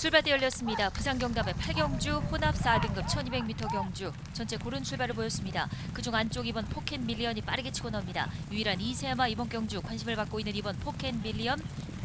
출발대 열렸습니다. 부산 경남의 8경주 혼합 4등급 1200m 경주 전체 고른 출발을 보였습니다. 그중 안쪽 이번 포켓 밀리언이 빠르게 치고 나옵니다. 유일한 이세마 이번 경주 관심을 받고 있는 이번 포켓 밀리언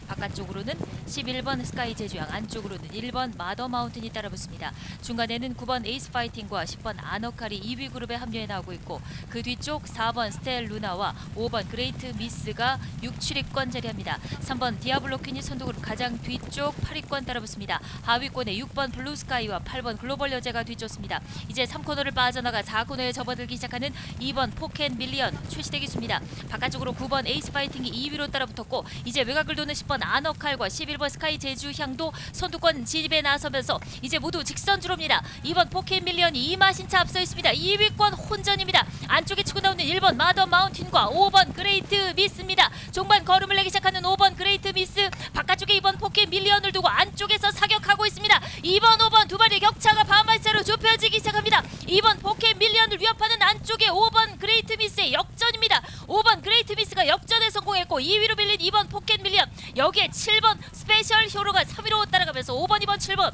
바깥쪽으로는 11번 스카이 제주양 안쪽으로는 1번 마더 마운틴이 따라붙습니다. 중간에는 9번 에이스 파이팅과 10번 아너칼이 2위 그룹에 합류해 나오고 있고 그 뒤쪽 4번 스텔 루나와 5번 그레이트 미스가 6, 7위권 자리합니다. 3번 디아블로 퀸이 선두그룹 가장 뒤쪽 8위권 따라붙습니다. 하위권에 6번 블루 스카이와 8번 글로벌 여제가 뒤쫓습니다. 이제 3코너를 빠져나가 4코너에 접어들기 시작하는 2번 포켓 밀리언 최시대 기수입니다. 바깥쪽으로 9번 에이스 파이팅이 2위로 따라붙었고 이제 외곽을 도는 10번 아너칼과 11번 스카이 제주향도 선두권 진입에 나서면서 이제 모두 직선주로입니다. 2번 포켓 밀리언이 이마신차 앞서 있습니다. 2위권 혼전입니다. 안쪽에 치고 나오는 1번 마더 마운틴과 5번 그레이트 미스입니다. 종반 걸음을 내기 시작하는 5번 그레이트 미스 바깥쪽에 2번 포켓 밀리언을 두고 안쪽에서 사격하고 있습니다. 2번 5번 두 발의 격차가 반발세로 좁혀지기 시작합니다. 2번 포켓 밀리언을 위협하는 안쪽에 5번 그레이트 미스의 역전입니다. 5번 그레 이트 미스가 역전에 성공했고 2위로 밀린 2번 포켓 밀리언 여기에 7번 스페셜 히어로가 3위로 따라가면서 5번 2번 7번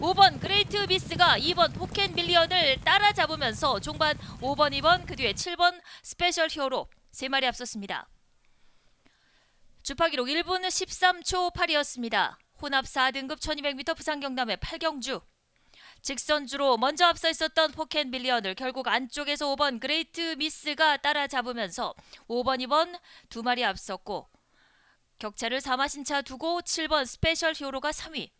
5번 그레이트 미스가 2번 포켓 밀리언을 따라잡으면서 종반 5번 2번 그 뒤에 7번 스페셜 히어로 세 마리 앞섰습니다. 주파 기록 1분 13초 8이었습니다. 혼합 4등급 1200m 부산 경남의 8경주 직선주로 먼저 앞서 있었던 포켓 밀리언을 결국 안쪽에서 5번 그레이트 미스가 따라잡으면서 5번 2번 두 마리 앞섰고 격차를 4마신차 두고 7번 스페셜 히어로가 3위